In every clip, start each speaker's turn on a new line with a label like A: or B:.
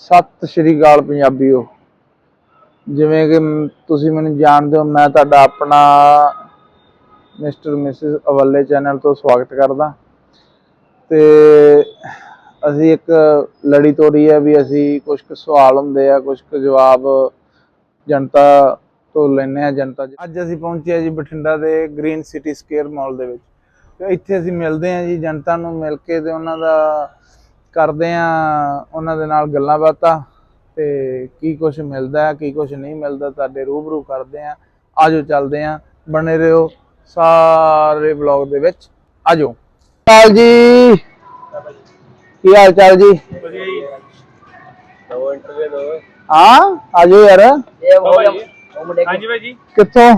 A: ਸਤਿ ਸ਼੍ਰੀ ਅਕਾਲ ਪੰਜਾਬੀਓ। ਜਿਵੇਂ ਕਿ ਤੁਸੀਂ ਮੈਨੂੰ ਜਾਣਦੇ ਹੋ, ਮੈਂ ਤੁਹਾਡਾ ਆਪਣਾ ਮਿਸਟਰ ਮਿਸਿਸ ਅਵੱਲੇ ਚੈਨਲ ਤੋਂ ਸਵਾਗਤ ਕਰਦਾ। ਤੇ ਅਸੀਂ ਇੱਕ ਲੜੀ ਤੋੜੀ ਹੈ ਵੀ ਅਸੀਂ ਕੁਝ ਕੁ ਸਵਾਲ ਹੁੰਦੇ ਆ ਕੁਝ ਕੁ ਜਵਾਬ ਜਨਤਾ ਤੋਂ ਲੈਣੇ ਆ, ਜਨਤਾ ਅੱਜ ਅਸੀਂ ਪਹੁੰਚੇ ਆ ਜੀ ਬਠਿੰਡਾ ਦੇ ਗ੍ਰੀਨ ਸਿਟੀ ਸਕੁਅਰ ਮਾਲ ਦੇ ਵਿੱਚ। ਇੱਥੇ ਅਸੀਂ ਮਿਲਦੇ ਆ ਜੀ, ਜਨਤਾ ਨੂੰ ਮਿਲ ਕੇ ਤੇ ਉਹਨਾਂ ਦਾ ਕਰਦੇ ਆ ਉਹਨਾਂ ਦੇ ਨਾਲ ਗੱਲਾਂ ਬਾਤਾਂ ਤੇ ਕੀ ਕੁਝ ਮਿਲਦਾ ਹੈ ਕੀ ਕੁਝ ਨਹੀਂ ਮਿਲਦਾ ਤੁਹਾਡੇ ਰੂਬਰੂ ਕਰਦੇ ਆ। ਆਜੋ ਚੱਲਦੇ ਆ ਬਣੇ ਰਹੋ ਸਾਰੇ ਵਲੌਗ ਦੇ ਵਿੱਚ। ਆਜੋ। ਚਾਲ ਜੀ। ਕੀ ਹਾਲ ਚਾਲ ਜੀ?
B: ਦੋ ਇੰਟਰਵਿਊ ਦੋ।
A: ਹਾਂ ਆਜੋ ਯਾਰ।
C: ਹਾਂਜੀ ਭਾਈ ਜੀ।
A: ਕਿੱਥੋਂ?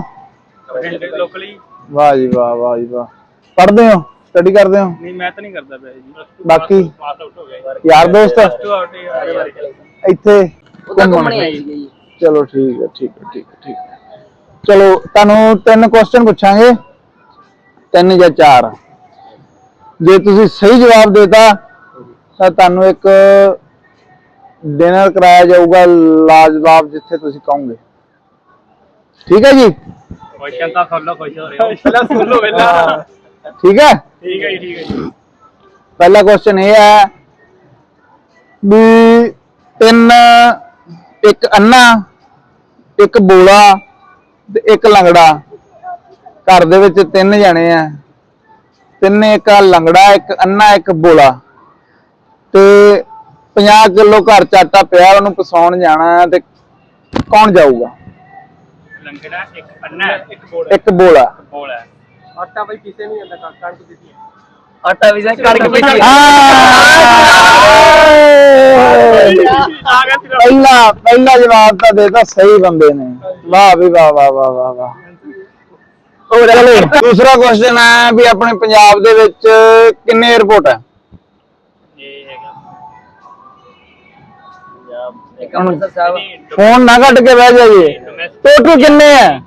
C: ਲੋਕਲੀ
A: ਵਾਹ ਜੀ ਵਾਹ ਵਾਹ ਜੀ ਵਾਹ। ਪੜ੍ਹਦੇ ਹੋ? ਸਟੱਡੀ ਕਰਦੇ ਹੋ?
C: ਨਹੀਂ ਮੈਂ ਤਾਂ ਨਹੀਂ ਕਰਦਾ ਪਿਆ ਜੀ।
A: ਬਾਕੀ?
C: ਪਾਸ ਆਊਟ ਹੋ ਗਿਆ
A: ਯਾਰ ਦੋਸਤ? ਇੱਥੇ
B: ਉਹਦਾ
A: ਘੁੰਮਣ।
B: ਘੁੰਮਣੇ ਆਈ ਸੀਗੀ ਜੀ।
A: ਚਲੋ ਠੀਕ ਹੈ ਠੀਕ ਹੈ ਠੀਕ ਹੈ ਠੀਕ ਹੈ। ਚਲੋ ਤੁਹਾਨੂੰ ਤਿੰਨ ਕੁਐਸਚਨ ਪੁੱਛਾਂਗੇ। ਤਿੰਨ ਜਾਂ ਚਾਰ। ਜੇ ਤੁਸੀਂ ਸਹੀ ਜਵਾਬ ਦੇਤਾ ਤਾਂ ਤੁਹਾਨੂੰ ਇੱਕ ਡਿਨਰ ਕਰਾਇਆ ਜਾਊਗਾ ਲਾਜਵਾਬ ਜਿੱਥੇ ਤੁਸੀਂ ਕਹੋਗੇ। ਠੀਕ ਹੈ ਜੀ?
C: ਕੁਐਸਚਨ ਤਾਂ ਫੋਲੋ ਖੁਸ਼ ਹੋ ਰਹੇ ਹੋ। ਪਹਿਲਾਂ ਸੁਣ ਲਓ ਪਹਿਲਾਂ।
A: ਠੀਕ ਹੈ?
C: ਠੀਕ ਹੈ ਜੀ ਠੀਕ ਹੈ ਜੀ।
A: ਪਹਿਲਾ ਕੁਐਸਚਨ ਇਹ ਹੈ ਵੀ ਤਿੰਨ ਇੱਕ ਅੰਨਾ ਇੱਕ ਬੋਲਾ ਤੇ ਇੱਕ ਲੰਗੜਾ। ਘਰ ਦੇ ਵਿੱਚ ਤਿੰਨ ਜਣੇ ਆ। ਤਿੰਨ ਇੱਕ ਲੰਗੜਾ ਇੱਕ ਅੰਨਾ ਇੱਕ ਬੋਲਾ। ਤੇ 50 ਕਿਲੋ ਘਰ ਚ ਆਟਾ ਪਿਆ ਉਹਨੂੰ ਪਸਾਉਣ ਜਾਣਾ ਤੇ ਕੌਣ ਜਾਊਗਾ?
C: ਲੰਗੜਾ ਇੱਕ ਅੰਨਾ ਇੱਕ ਬੋਲ।
A: ਇੱਕ ਬੋਲਾ।
C: ਬੋਲ। ਆਟਾ ਭਾਈ ਕਿਸੇ ਨਹੀਂ ਜਾਂਦਾ ਕਣਕ ਦਿੱਤੀ ਹੈ
B: ਆਟਾ ਵੀ ਕਣਕ
C: ਆ। ਗਿਆ ਤੇਰਾ
A: ਪਹਿਲਾ ਪਹਿਲਾ ਜਵਾਬ ਤਾਂ ਦੇਤਾ ਸਹੀ ਬੰਦੇ ਨੇ। ਵਾਹ ਵੀ ਵਾਹ ਵਾਹ ਵਾਹ ਵਾਹ ਵਾਹ। ਉਹ ਚਲੋ ਦੂਸਰਾ ਕੁਐਸਚਨ ਹੈ ਵੀ ਆਪਣੇ ਪੰਜਾਬ ਦੇ ਵਿੱਚ ਕਿੰਨੇ 에어ਪੋਰਟ ਹੈ?
C: ਇਹ ਹੈਗਾ।
B: ਇੱਕ ਅੰਮ੍ਰਿਤਸਰ ਸਾਹਿਬ
A: ਫੋਨ ਨਾ ਕੱਟ ਕੇ ਬਹਿ ਜਾਈਏ। ਟੋਟਲ ਕਿੰਨੇ ਹੈ?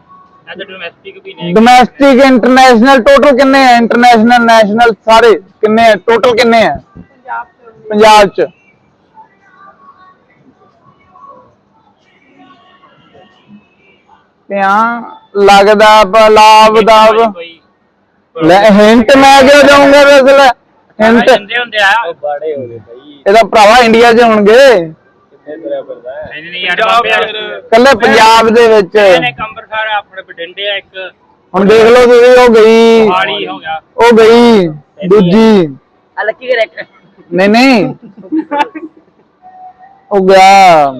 C: ਡੋਮੈਸਟਿਕ ਵੀ ਨੇ।
A: ਡੋਮੈਸਟਿਕ ਇੰਟਰਨੈਸ਼ਨਲ ਟੋਟਲ ਕਿੰਨੇ ਹੈ ਇੰਟਰਨੈਸ਼ਨਲ ਨੈਸ਼ਨਲ ਸਾਰੇ ਕਿੰਨੇ ਹੈ ਟੋਟਲ ਕਿੰਨੇ ਹੈ ਪੰਜਾਬ ਚ ਪਿਆ ਲੱਗਦਾ ਬਲਾਬ ਦਾ ਲੈ ਹਿੰਟ ਮੈਂ ਕਿਉਂ ਜਾਊਂਗਾ ਵੈਸੇ ਹਿੰਟ।
C: ਜਾਂਦੇ ਹੁੰਦੇ ਆ।
B: ਬਾੜੇ ਹੋ ਗਏ ਭਾਈ
A: ਇਹਦਾ ਭਰਾਵਾ ਇੰਡੀਆ 'ਚ ਹੋਣਗੇ।
C: ਨਹੀਂ ਨਹੀਂ ਯਾਰ ਬਾਬੇ
A: ਕੱਲੇ ਪੰਜਾਬ ਦੇ ਵਿੱਚ।
C: ਨੇ ਕੰਬਰਸਰ ਆਪਣੇ ਬਠਿੰਡੇ ਆ ਇੱਕ
A: ਹੁਣ ਦੇਖ ਲਓ ਤੁਸੀਂ ਉਹ ਗਈ।
C: ਹਾਲੀ ਹੋ ਗਿਆ।
A: ਉਹ ਗਈ ਦੂਜੀ।
B: ਆ ਲੱਕੀ ਕਰੈਕਟ
A: ਨਹੀਂ ਨਹੀਂ। ਉਹ ਗਿਆ।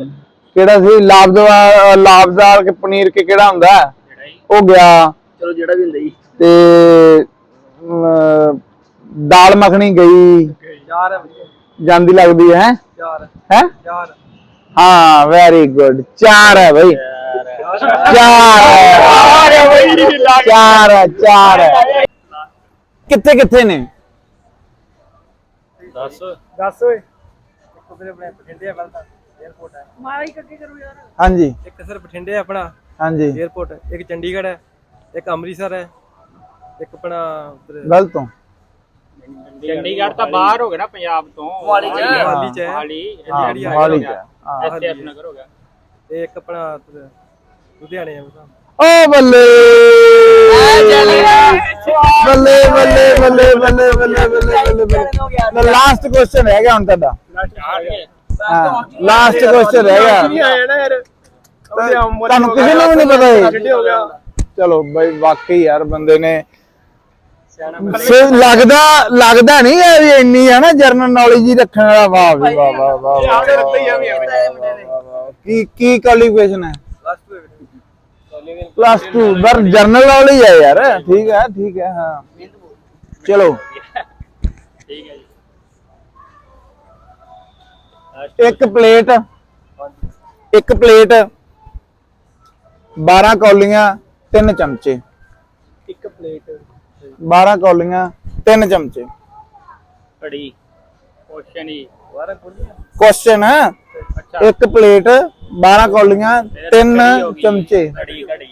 A: ਕਿਹੜਾ ਸੀ? ਲਾਬਦਵਾ ਲਾਬਦਾਰ ਕੇ ਪਨੀਰ ਕੇ ਕਿਹੜਾ ਹੁੰਦਾ? ਉਹ ਗਿਆ।
B: ਚਲੋ ਜਿਹੜਾ ਵੀ ਹੁੰਦਾ ਜੀ।
A: ਤੇ ਅਮ, ਦਾਲ ਮੱਖਣੀ ਗਈ।
C: ਯਾਰ
A: ਜਾਂਦੀ ਲੱਗਦੀ ਹੈ
C: ਯਾਰ
A: ਹੈ?
C: ਯਾਰ
A: हाँ वेरी गुड चार है भाई चार है
C: चार
D: है चार है कितने कितने ने दस दस हाँ जी एक सर
B: बठिंडे है अपना हाँ जी
A: एयरपोर्ट
D: एक चंडीगढ़ है एक अमृतसर
A: है
D: एक अपना गलत तो ਚੰਡੀਗੜ੍ਹ
A: ਤਾਂ
C: ਬਾਹਰ ਹੋ ਗਿਆ ਨਾ ਪੰਜਾਬ ਤੋਂ
B: ਮੋਹਾਲੀ ਚ
D: ਮੋਹਾਲੀ ਚ
C: ਮੋਹਾਲੀ
A: ਚ
C: ਐਸਐਫ ਨਗਰ ਹੋ ਗਿਆ।
D: ਤੇ ਇੱਕ ਆਪਣਾ ਉੱਧਰ ਲੁਧਿਆਣੇ ਆ ਉਹਦਾ।
A: ਓ ਬੱਲੇ। ਬੱਲੇ ਬੱਲੇ ਬੱਲੇ ਬੱਲੇ ਬੱਲੇ ਬੱਲੇ ਬੱਲੇ ਲਾਸਟ ਕੁਐਸਚਨ ਰਹਿ ਗਿਆ ਹੁਣ ਤੁਹਾਡਾ। ਲਾਸਟ ਕੁਐਸਚਨ ਰਹਿ ਗਿਆ।
D: ਆਇਆ ਨਾ ਯਾਰ
A: ਤੁਹਾਨੂੰ ਕਿਸੇ ਨੂੰ ਵੀ ਨਹੀਂ ਪਤਾ। ਇਹ
D: ਹੋ ਗਿਆ।
A: ਚਲੋ ਬਈ ਵਾਕਈ ਯਾਰ ਬੰਦੇ ਨੇ ਲੱਗਦਾ ਲੱਗਦਾ ਨਹੀਂ ਹੈ ਵੀ ਇੰਨੀ ਹੈ ਨਾ ਜਰਨਲ ਨੌਲੇਜ ਹੀ ਰੱਖਣ ਵਾਲਾ। ਵਾਹ ਵੀ ਵਾਹ ਵਾਹ ਵਾਹ ਵਾਹ, ਵਾਹ, ਵਾਹ, ਵਾਹ। ਕੀ ਕੀ ਕੁਆਲੀਫਿਕੇਸ਼ਨ ਹੈ? ਪਲੱਸ 2 ਪਰ ਜਰਨਲ ਨੌਲੇਜ ਹੈ ਯਾਰ। ਠੀਕ ਹੈ ਠੀਕ ਹੈ ਹਾਂ। ਚਲੋ।
C: ਠੀਕ ਹੈ ਜੀ
A: ਇੱਕ ਪਲੇਟ ਇੱਕ ਪਲੇਟ 12 ਕੌਲੀਆਂ ਤਿੰਨ ਚਮਚੇ।
D: ਇੱਕ ਪਲੇਟ
A: 12 ਕੌਲੀਆਂ 3 ਚਮਚੇ।
C: ਕੜੀ ਕੁਐਸਚਨ ਹੀ
D: 12 ਕੌਲੀਆਂ?
A: ਕੁਐਸਚਨ
C: ਅੱਛਾ।
A: ਇੱਕ ਪਲੇਟ 12 ਕੌਲੀਆਂ
C: 3
A: ਚਮਚੇ।
C: ਕੜੀ ਕੜੀ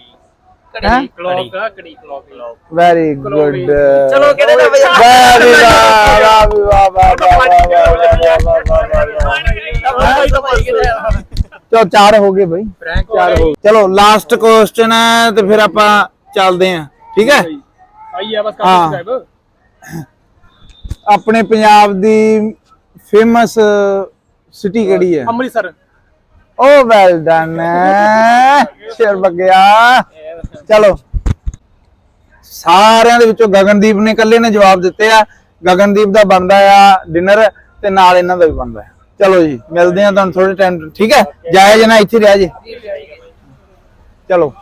A: ਕੜੀ
C: ਕਲੋਕ ਕੜੀ ਕਲੋਕ
A: ਵੈਰੀ ਗੁੱਡ
B: ਚਲੋ ਕਿਹਦੇ ਨਾਲ ਵਜਾ
A: ਵੈਰੀ ਵਾਹ ਵਾਹ ਵਾਹ ਵਾਹ ਵਾਹ ਚਲੋ ਚਾਰ ਹੋ ਗਏ
C: ਭਾਈ
A: ਚਾਰ ਹੋ ਗਏ। ਚਲੋ ਲਾਸਟ ਕੁਐਸਚਨ ਹੈ ਤੇ ਫਿਰ ਆਪਾਂ ਚੱਲਦੇ ਆਂ ਠੀਕ ਹੈ?
C: ਆਈ ਹੈ ਬਸ
A: ਹਾਂ।
C: ਕਾਫੀ ਸਾਹਿਬ
A: ਆਪਣੇ ਪੰਜਾਬ ਦੀ ਫੇਮਸ ਸਿਟੀ ਕਿਹੜੀ ਹੈ?
C: ਅੰਮ੍ਰਿਤਸਰ।
A: ਓ ਵੈਲ ਡਨ ਸ਼ੇਰ ਬਗਿਆ ਚਲੋ। ਸਾਰਿਆਂ ਦੇ ਵਿੱਚੋਂ ਗਗਨਦੀਪ ਨੇ ਇਕੱਲੇ ਨੇ ਜਵਾਬ ਦਿੱਤੇ ਆ। ਗਗਨਦੀਪ ਦਾ ਬਣਦਾ ਆ ਡਿਨਰ ਤੇ ਨਾਲ ਇਹਨਾਂ ਦਾ ਵੀ ਬਣਦਾ ਆ। ਚਲੋ ਜੀ ਮਿਲਦੇ ਆ ਤੁਹਾਨੂੰ ਥੋੜੇ ਟਾਈਮ ਠੀਕ ਹੈ? ਜਾਇਆ ਜਨਾ ਇੱਥੇ ਰਹਿ ਜੇ। ਚਲੋ।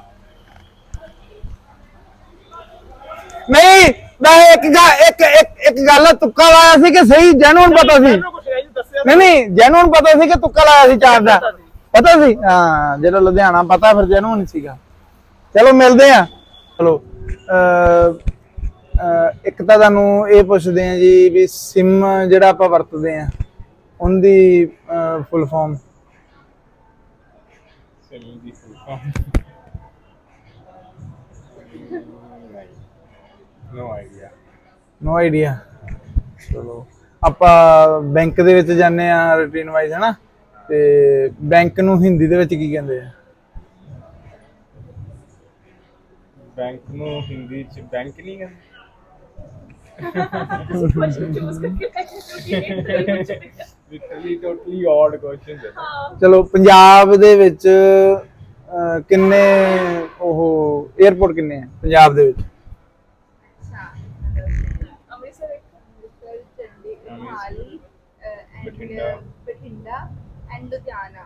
A: ਨਹੀਂ ਮੈਂ ਇੱਕ ਗਾ- ਇੱਕ ਇੱਕ ਇੱਕ ਗੱਲ ਤੁੱਕਾ ਲਾਇਆ ਸੀ ਕਿ ਸਹੀ ਜੈਨੂਨ ਪਤਾ ਸੀ।
C: ਨਹੀਂ
A: ਨਹੀਂ ਜੈਨੂਨ ਪਤਾ ਸੀ ਕਿ ਤੁੱਕਾ ਲਾਇਆ ਸੀ ਚਾਰ ਦਾ। ਪਤਾ ਸੀ। ਹਾਂ ਜਿਹੜਾ ਲੁਧਿਆਣਾ ਪਤਾ ਫਿਰ ਜੈਨੂਨ ਸੀਗਾ। ਚਲੋ ਮਿਲਦੇ ਆ ਚਲੋ ਅ ਇੱਕ ਤਾਂ ਤੁਹਾਨੂੰ ਇਹ ਪੁੱਛਦੇ ਆ ਜੀ ਵੀ ਸਿਮ ਜਿਹੜਾ ਆਪਾਂ ਵਰਤਦੇ ਆ ਉਹਦੀ full form
C: no idea
A: no idea ਚਲੋ। ਆਪਾਂ ਬੈਂਕ ਦੇ ਵਿੱਚ ਜਾਂਦੇ ਆ ਰੂਟੀਨ ਵਾਈਜ਼ ਹੈਨਾ? ਤੇ ਬੈਂਕ ਨੂੰ ਹਿੰਦੀ ਦੇ ਵਿੱਚ ਕੀ ਕਹਿੰਦੇ ਆ?
C: ਬੈਂਕ ਨੂੰ ਹਿੰਦੀ ਚ ਬੈਂਕ ਨਹੀਂ ਕਹਿੰਦੇ? ਟੋਟਲੀ ਕੁਐਸਚਨ
A: ਚਲੋ ਪੰਜਾਬ ਦੇ ਵਿੱਚ ਅਹ, ਕਿੰਨੇ ਉਹ 에어ਪੋਰਟ ਕਿੰਨੇ ਆ? ਪੰਜਾਬ ਦੇ ਵਿੱਚ
E: ਅੰਮ੍ਰਿਤਸਰ ਇੱਕ ਅੰਮ੍ਰਿਤਸਰ ਮੋਹਾਲੀ ਐਂਡ
C: ਬਠਿੰਡਾ।
E: ਐਂਡ ਲੁਧਿਆਣਾ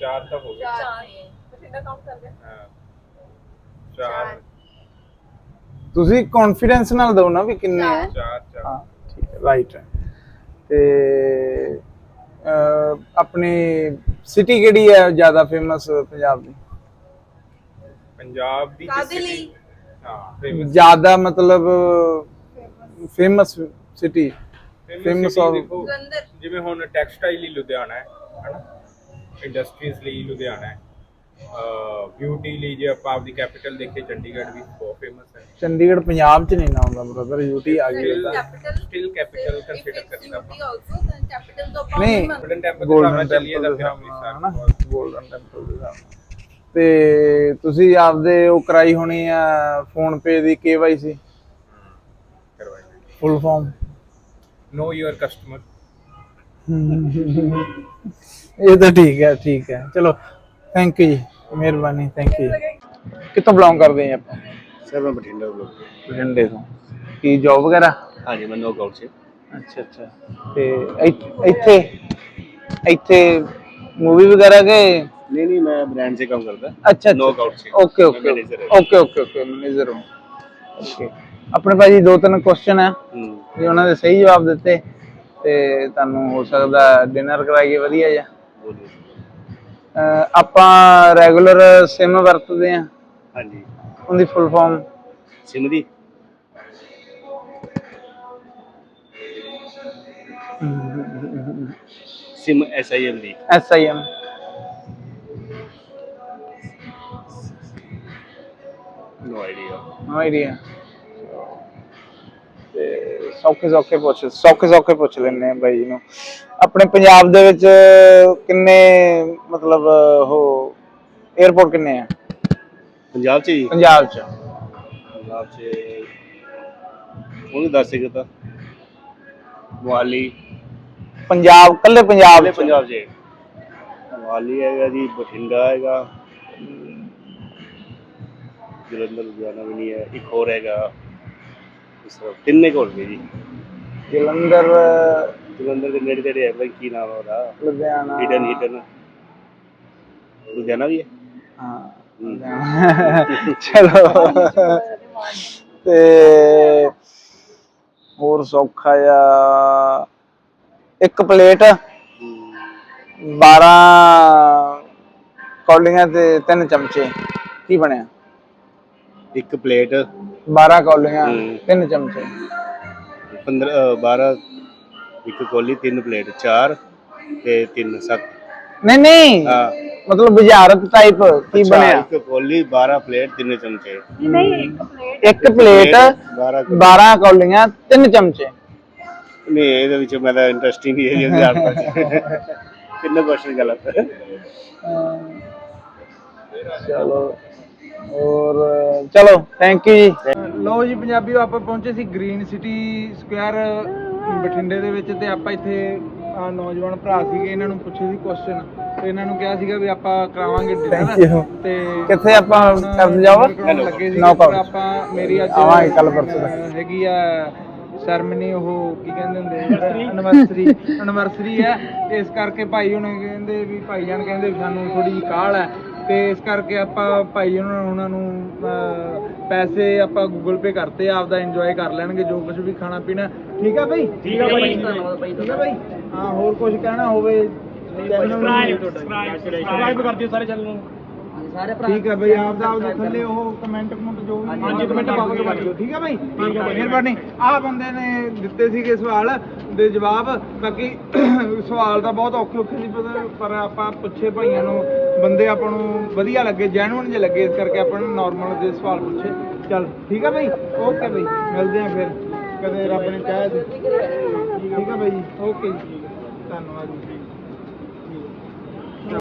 C: ਚਾਰ ਤਾਂ ਹੋ ਗਏ
E: ਚਾਰ ਨੇ ਬਠਿੰਡਾ ਕਾਊਂਟ ਕਰ ਲਿਆ
C: ਹਾਂ ਚਾਰ
A: ਤੁਸੀਂ ਕੌਨਫੀਡੈਂਸ ਨਾਲ ਦਿਓ ਨਾ ਵੀ ਕਿੰਨੇ ਆ।
C: ਚਾਰ ਚਾਰ
A: ਹਾਂ ਠੀਕ ਹੈ ਰਾਈਟ ਹੈ। ਤੇ ਅਹ, ਆਪਣੀ ਸਿਟੀ ਕਿਹੜੀ ਹੈ ਜ਼ਿਆਦਾ ਫੇਮਸ ਪੰਜਾਬ ਦੀ?
C: ਪੰਜਾਬ ਦੀ
E: ਕਾਹਦੇ
C: city-
E: ਲਈ?
C: ਹਾਂ ਫੇਮਸ
A: ਜ਼ਿਆਦਾ ਮਤਲਬ famous city famous of-
E: Jalandhar.
C: ਜਿਵੇਂ ਹੁਣ ਟੈਕਸਟਾਈਲ ਲਈ ਲੁਧਿਆਣਾ ਹੈ ਹਨਾ? ਇੰਡਸਟਰੀਜ਼ ਲਈ ਲੁਧਿਆਣਾ ਹੈ। ਬਿਊਟੀ ਲਈ ਜੇ ਆਪਾਂ ਆਪਦੀ ਕੈਪੀਟਲ ਦੇਖੇ ਚੰਡੀਗੜ੍ਹ ਵੀ ਬਹੁਤ ਫੇਮਸ ਹੈ।
A: ਚੰਡੀਗੜ੍ਹ ਪੰਜਾਬ ਚ ਨਹੀਂ ਨਾ ਆਉਂਦਾ ਬ੍ਰਦਰ ਯੂਟੀ ਆ ਗਈ
C: Still-
E: capital
C: still capital consider ਕਰਨਾ ਆਪਾਂ।
E: ਆਲਸੋ ਕੈਪੀਟਲ ਤੋਂ ਆਪਾਂ
A: ਨਹੀਂ
C: ਗੋਲਡਨ ਟੈਂਪਲ ਦੇ ਸਾਹਮਣੇ ਚੱਲੀਏ ਤਾਂ ਫਿਰ ਅੰਮ੍ਰਿਤਸਰ
A: ਹਨਾ?
C: ਬਹੁਤ
A: ਗੋਲਡਨ ਟੈਂਪਲ ਦੇ ਸਾਹਮਣੇ। ਤੇ ਤੁਸੀਂ ਆਪਦੇ ਉਹ ਕਰਾਈ ਹੋਣੀ ਆ ਫੋਨ ਪੇ ਦੀ KYC?
C: ਕਰਵਾਈ
A: full form
C: no your customer
A: ਇਹ ਤਾਂ ਠੀਕ ਹੈ ਠੀਕ ਹੈ ਚਲੋ ਥੈਂਕ ਯੂ ਜੀ ਮਿਹਰਬਾਨੀ ਥੈਂਕ ਯੂ ਕਿੱਥੋਂ ਬਿਲੋਂਗ ਕਰਦੇ ਆ ਆਪਾਂ
F: ਸਰ ਮੈਂ ਬਠਿੰਡਾ ਬਲੋਕ
A: ਬਠਿੰਡੇ ਤੋਂ ਕੀ ਜੌਬ ਵਗੈਰਾ
F: ਹਾਂਜੀ ਮੈਂ ਨੋਕਆਊਟ ਸੇ
A: ਅੱਛਾ ਅੱਛਾ ਤੇ ਇੱਥ- ਇੱਥੇ ਇੱਥੇ ਮੂਵੀ ਵਗੈਰਾ ਗਏ
F: नहीं नहीं मैं ब्रांड से काम करता
A: ਅੱਛਾ
F: Knockout से।
A: ਓਕੇ ਓਕੇ
F: मैं manager है।
A: ਓਕੇ ਓਕੇ ਓਕੇ ਮੈਨੇਜਰ ਹਾਂ ਓਕੇ ਆਪਣੇ ਭਾਜੀ ਦੋ ਤਿੰਨ ਕੁਐਸਚਨ ਹੈ
F: हम्म
A: ਜੇ ਉਹਨਾਂ ਦੇ ਸਹੀ ਜਵਾਬ ਦਿੱਤੇ ਤੇ ਤੁਹਾਨੂੰ ਹੋ ਸਕਦਾ ਡਿਨਰ ਕਰਾਈਏ ਵਧੀਆ ਜਿਹਾ। ਆਪਾਂ ਰੈਗੂਲਰ ਸਿਮ ਵਰਤਦੇ ਆ
F: ਹਾਂਜੀ।
A: ਉਹਦੀ ਫੁੱਲ ਫਾਰਮ
F: ਸਿਮ ਦੀ? Sim
A: S I M
F: the. S
A: I M no idea no idea ਸੌਖੇ ਸੌਖੇ ਪੁੱਛ ਸੌਖੇ ਸੌਖੇ ਪੁੱਛ ਲੈਣੇ ਆ ਬਾਈ ਨੂੰ। ਆਪਣੇ ਪੰਜਾਬ ਦੇ ਵਿੱਚ ਕਿੰਨੇ ਮਤਲਬ ਉਹ 에어ਪੋਰਟ ਕਿੰਨੇ ਆ?
F: ਪੰਜਾਬ 'ਚ
A: ਪੰਜਾਬ 'ਚ।
F: ਪੰਜਾਬ 'ਚ ਉਹ ਦੱਸ ਸਕੇ ਤਾਂ।
A: ਪੰਜਾਬ ਕੱਲੇ ਪੰਜਾਬ ਕੱਲੇ
F: ਪੰਜਾਬ 'ਚ। ਮੁਹਾਲੀ ਹੈਗਾ ਜੀ ਬਠਿੰਡਾ ਹੈਗਾ। ਜਲੰਧਰ ਲੁਧਿਆਣਾ ਵੀ ਨਹੀਂ ਹੈ ਇੱਕ ਹੋਰ ਹੈਗਾ। ਇਸ ਤਰ੍ਹਾਂ ਤਿੰਨੇ ਕੋਲ ਗਏ ਜੀ?
A: ਜਲੰਧਰ
F: ਜਲੰਧਰ ਦੇ ਨੇੜੇ ਤੇੜੇ ਹੈ ਕੀ ਨਾਮ ਹੈ ਉਹਦਾ?
A: ਲੁਧਿਆਣਾ।
F: ਹਿਡਨ ਹਿਡਨ ਲੁਧਿਆਣਾ ਵੀ ਹੈ?
A: ਹਾਂ। ਲੁਧਿਆਣਾ। ਚਲੋ। ਤੇ ਹੋਰ ਸੌਖਾ ਆ ਇੱਕ ਪਲੇਟ 12 ਕੌਲੀਆਂ ਤੇ ਤਿੰਨ ਚਮਚੇ ਕੀ ਬਣਿਆ?
F: ਇੱਕ ਪਲੇਟ
A: 12 ਕੌਲੀਆਂ
F: ਹਮ।
A: ਤਿੰਨ ਚਮਚੇ।
F: 15 12 ਇੱਕ ਕੋਲੀ ਤਿੰਨ ਪਲੇਟ ਚਾਰ ਤੇ ਤਿੰਨ ਸੱਤ।
A: ਨਹੀਂ ਨਹੀਂ।
F: ਹਾਂ।
A: ਮਤਲਬ ਬੁਝਾਰਤ ਟਾਈਪ ਕੀ
F: ਅੱਛਾ,
A: ਬਣਿਆ?
F: ਇੱਕ ਕੋਲੀ 12 ਪਲੇਟ ਤਿੰਨ ਚਮਚੇ।
A: ਇੱਕ ਪਲੇਟ।
F: 12
A: 12 ਕੌਲੀਆਂ। ਤਿੰਨ ਚਮਚੇ।
F: ਨਹੀਂ ਇਹਦੇ ਵਿੱਚ ਮੇਰਾ ਇੰਟਰਸਟ ਹੀ ਨਹੀਂ ਹੈ ਜੀ ਹਜ਼ਾਰ ਤਿੰਨ ਕੁਐਸਚਨ ਗਲਤ।
G: ਚਲੋ। ਔਰ ਚਲੋ ਥੈਂਕ ਯੂ ਜੀ। ਲਓ ਜੀ ਪੰਜਾਬੀਓ ਆਪਾਂ ਪਹੁੰਚੇ ਸੀ ਗ੍ਰੀਨ ਸਿਟੀ ਸਕੁਅਰ ਬਠਿੰਡੇ ਦੇ ਵਿੱਚ ਤੇ ਆਪਾਂ ਇੱਥੇ ਆਹ ਨੌਜਵਾਨ ਭਰਾ ਸੀਗੇ ਇਹਨਾਂ ਨੂੰ ਪੁੱਛੇ ਸੀ ਕੁਐਸਚਨ ਤੇ ਇਹਨਾਂ ਨੂੰ ਕਿਹਾ ਸੀਗਾ ਵੀ ਆਪਾਂ ਕਰਾਵਾਂਗੇ ਡਿਨਰ ਤੇ
A: ਕਿੱਥੇ ਆਪਾਂ ਕਰਨ ਜਾਵਾ?
G: ਲੱਗੇ ਸੀ. ਆਪਾਂ ਮੇਰੀ ਅੱਜ
A: ਆਵਾਂਗੇ ਕੱਲ੍ਹ ਪਰਸੋਂ।
G: ਹੈਗੀ ਆ ਸੈਰਮਨੀ ਉਹ ਕੀ ਕਹਿੰਦੇ ਹੁੰਦੇ ਐਨਵਰਸਰੀ ਐਨਵਰਸਰੀ ਹੈ ਇਸ ਕਰਕੇ ਭਾਈ ਹੁਣ ਕਹਿੰਦੇ ਵੀ ਭਾਈ ਜਾਨ ਕਹਿੰਦੇ ਸਾਨੂੰ ਥੋੜੀ ਜਿਹੀ ਕਾਹਲ ਹੈ ਤੇ ਇਸ ਕਰਕੇ ਆਪਾਂ ਭਾਈ ਉਹਨਾਂ ਨੂੰ ਉਹਨਾਂ ਨੂੰ ਪੈਸੇ ਆਪਾਂ ਗੂਗਲ ਪੇ ਕਰਤੇ ਆਪਦਾ ਇੰਜੋਏ ਕਰ ਲੈਣਗੇ ਜੋ ਕੁਝ ਵੀ ਖਾਣਾ ਪੀਣਾ। ਠੀਕ ਆ ਭਾਈ? ਠੀਕ ਆ ਭਾਈ।
E: ਧੰਨਵਾਦ ਭਾਈ
G: ਠੀਕ ਆ ਭਾਈ। ਹਾਂ ਹੋਰ ਕੁਝ ਕਹਿਣਾ ਹੋਵੇ ਸਬਸਕ੍ਰਾਈਬ ਕਰ ਦਿਓ ਸਾਰੇ ਚੈਨਲ ਨੂੰ।
E: ਸਾਰੇ ਭਰਾ
G: ਠੀਕ ਹੈ ਬਈ ਆਪ ਦਾ ਆਪਦਾ ਥੱਲੇ ਉਹ ਕਮੈਂਟ ਕਮੈਂਟ ਜੋ ਵੀ ਹਾਂਜੀ ਕਮੈਂਟ ਪਾਵੋਗੇ ਕਰ ਦਿਓ। ਠੀਕ ਹੈ ਬਈ ਠੀਕ ਹੈ ਮਿਹਰਬਾਨੀ। ਆਹ ਬੰਦੇ ਨੇ ਦਿੱਤੇ ਸੀਗੇ ਸਵਾਲ ਦੇ ਜਵਾਬ। ਬਾਕੀ ਸਵਾਲ ਤਾਂ ਬਹੁਤ ਔਖੇ ਔਖੇ ਸੀ ਪਰ- ਪਰ ਆਪਾਂ ਪੁੱਛੇ ਭਾਈਆਂ ਨੂੰ। ਬੰਦੇ ਆਪਾਂ ਨੂੰ ਵਧੀਆ ਲੱਗੇ ਜੈਨੂਨ ਜੇ ਲੱਗੇ, ਇਸ ਕਰਕੇ ਆਪਾਂ ਨੇ ਨਾਰਮਲ ਜਿਹੇ ਸਵਾਲ ਪੁੱਛੇ। ਚੱਲ, ਠੀਕ ਆ ਬਈ? ਓਕੇ ਬਈ, ਮਿਲਦੇ ਆ ਫਿਰ। ਕਦੇ ਰੱਬ ਨੇ ਚਾਹਿਆ ਤੇ ਠੀਕ ਹੈ ਬਈ ਓਕੇ ਜੀ। ਧੰਨਵਾਦ ਜੀ।